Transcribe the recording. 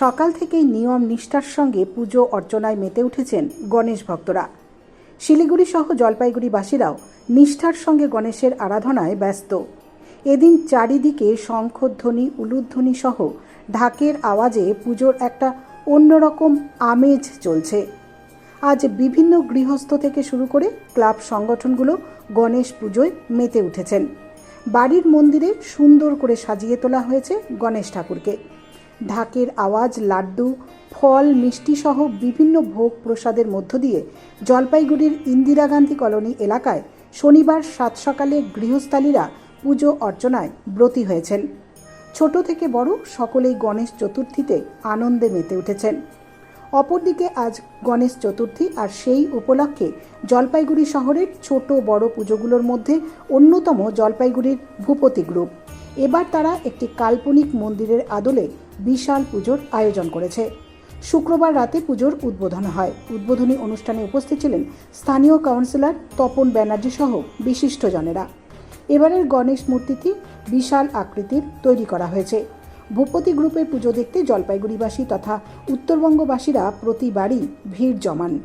সকাল থেকেই নিয়ম নিষ্ঠার সঙ্গে পুজো অর্চনায় মেতে উঠেছেন গণেশ ভক্তরা। শিলিগুড়ি সহ জলপাইগুড়িবাসীরাও নিষ্ঠার সঙ্গে গণেশের আরাধনায় ব্যস্ত। এদিন চারিদিকে শঙ্খধ্বনি, উলুধ্বনি সহ ঢাকের আওয়াজে পুজোর একটা অন্যরকম আমেজ চলছে। আজ বিভিন্ন গৃহস্থ থেকে শুরু করে ক্লাব সংগঠনগুলো গণেশ পুজোয় মেতে উঠেছেন। বাড়ির মন্দিরে সুন্দর করে সাজিয়ে তোলা হয়েছে গণেশ ঠাকুরকে। ঢাকের আওয়াজ, লাড্ডু, ফল মিষ্টি সহ বিভিন্ন ভোগ প্রসাদের মধ্য দিয়ে জলপাইগুড়ির ইন্দিরা গান্ধী কলোনি এলাকায় শনিবার সাত সকালে গৃহস্থালীরা পুজো অর্চনায় ব্রতী হয়েছেন। ছোট থেকে বড় সকলেই গণেশ চতুর্থীতে আনন্দে মেতে উঠেছেন। অপরদিকে আজ গণেশ চতুর্থী আর সেই উপলক্ষে জলপাইগুড়ি শহরের ছোট বড় পুজোগুলোর মধ্যে অন্যতম জলপাইগুড়ির ভূপতি গ্রুপ। এবার তারা একটি কাল্পনিক মন্দিরের আদলে বিশাল পুজোর আয়োজন করেছে। শুক্রবার রাতে পুজোর উদ্বোধন হয়। উদ্বোধনী অনুষ্ঠানে উপস্থিত ছিলেন স্থানীয় কাউন্সিলর তপন ব্যানার্জি সহ বিশিষ্টজনেরা। এবারের গণেশ মূর্তিটি বিশাল আকৃতির তৈরি করা হয়েছে। ভূপতি গ্রুপের পুজো দেখতে জলপাইগুড়িবাসী তথা উত্তরবঙ্গবাসীরা প্রতিবারই ভিড় জমান।